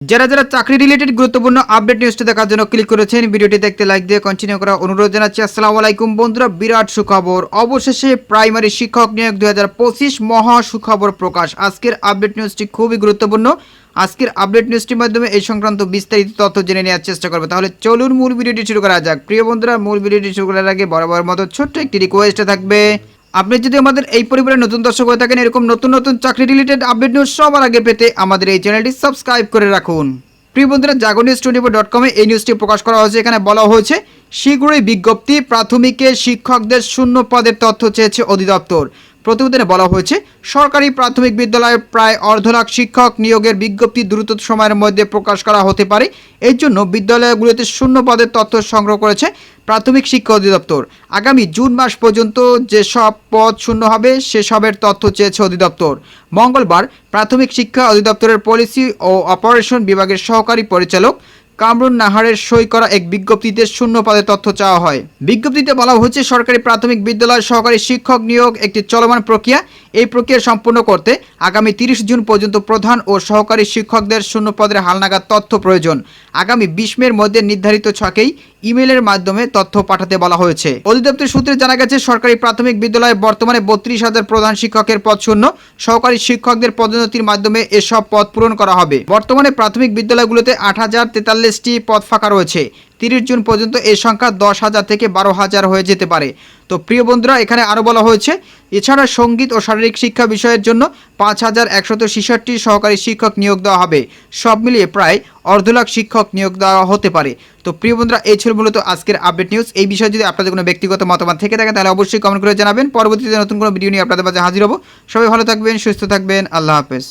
যারা যারা চাকরি রিলেটেড গুরুত্বপূর্ণ আপডেট নিউজটি দেখার জন্য ক্লিক করেছেন, ভিডিওটি দেখতে লাইক দিয়ে কন্টিনিউ করা অনুরোধ জানাচ্ছি। আসসালামু আলাইকুম বন্ধুরা, বিরাট সুখবর। অবশেষে প্রাইমারি শিক্ষক নিয়োগ দুই হাজার পঁচিশ মহা সুখবর প্রকাশ। আজকের আপডেট নিউজটি খুবই গুরুত্বপূর্ণ। আজকের আপডেট নিউজটির মাধ্যমে এই সংক্রান্ত বিস্তারিত তথ্য জেনে নেওয়ার চেষ্টা করবে। তাহলে চলুন মূল ভিডিওটি শুরু করা যাক। প্রিয় বন্ধুরা, মূল ভিডিওটি শুরু করার আগে বরাবর মতো ছোট্ট একটি রিকোয়েস্ট থাকবে। আপনি যদি আমাদের এই পরিবারে নতুন দর্শক হয়ে থাকেন, এরকম নতুন নতুন চাকরি রিলেটেড আপডেট নিউজ সবার আগে পেতে আমাদের এই চ্যানেলটি সাবস্ক্রাইব করে রাখুন। প্রিয় বন্ধুরা Jago news twenty four dot কমে এই নিউজটি প্রকাশ করা হয়েছে। এখানে বলা হয়েছে, শীঘ্রই বিজ্ঞপ্তি প্রাথমিকে শিক্ষকদের শূন্য পদের তথ্য চেয়েছে অধিদপ্তর। প্রতিবেদনে বলা হয়েছে, সরকারি প্রাথমিক বিদ্যালয়ে প্রায় অর্ধ লাখ শিক্ষক নিয়োগের বিজ্ঞপ্তি দ্রুত সময়ের মধ্যে প্রকাশ করা হতে পারে। এর জন্য বিদ্যালয়গুলোতে শূন্য পদের তথ্য সংগ্রহ করেছে প্রাথমিক শিক্ষা অধিদপ্তর। আগামী জুন মাস পর্যন্ত যেসব পদ শূন্য হবে, সেসবের তথ্য চেয়েছে অধিদপ্তর। মঙ্গলবার প্রাথমিক শিক্ষা অধিদপ্তরের পলিসি ও অপারেশন বিভাগের সহকারী পরিচালক কামরুন নাহারের সই করা এক বিজ্ঞপ্তিতে শূন্য পদে তথ্য চাওয়া হয়। বিজ্ঞপ্তিতে বলা হয়েছে সরকারি প্রাথমিক বিদ্যালয় সহকারী শিক্ষক নিয়োগ একটি চলমান প্রক্রিয়া। এই প্রক্রিয়া সম্পূর্ণ করতে আগামী তিরিশ জুন পর্যন্ত প্রধান ও সহকারী শিক্ষকদের শূন্য পদের হালনাগাদ তথ্য প্রয়োজন। আগামী বিশ মের মধ্যে নির্ধারিত ছকেই ইমেলের মাধ্যমে তথ্য পাঠাতে বলা হয়েছে। অধিদপ্তর সূত্রে জানা গেছে, সরকারি প্রাথমিক বিদ্যালয়ে বর্তমানে বত্রিশ হাজার প্রধান শিক্ষকের পদ শূন্য। সহকারী শিক্ষকদের পদোন্নতির মাধ্যমে এসব পদ পূরণ করা হবে। বর্তমানে প্রাথমিক বিদ্যালয়গুলোতে আট হাজার তেতাল্লিশটি পদ ফাঁকা রয়েছে। তিরিশ জুন পর্যন্ত এই সংখ্যা দশ হাজার থেকে বারো হাজার হয়ে যেতে পারে। তো প্রিয় বন্ধুরা, এখানে আরও বলা হয়েছে, এছাড়া সংগীত ও শারীরিক শিক্ষা বিষয়ের জন্য পাঁচ হাজার একশত ছেষট্টি সহকারী শিক্ষক নিয়োগ দেওয়া হবে। সব মিলিয়ে প্রায় অর্ধ লাখ শিক্ষক নিয়োগ দেওয়া হতে পারে। তো প্রিয় বন্ধুরা, এই ছিল মূলত আজকের আপডেট নিউজ। এই বিষয়ে যদি আপনাদের কোনো ব্যক্তিগত মতামত থেকে থাকে, তাহলে অবশ্যই কমেন্ট করে জানাবেন। পরবর্তীতে নতুন কোনো ভিডিও নিয়ে আপনাদের মাঝে হাজির হব। সবাই ভালো থাকবেন, সুস্থ থাকবেন। আল্লাহ হাফেজ।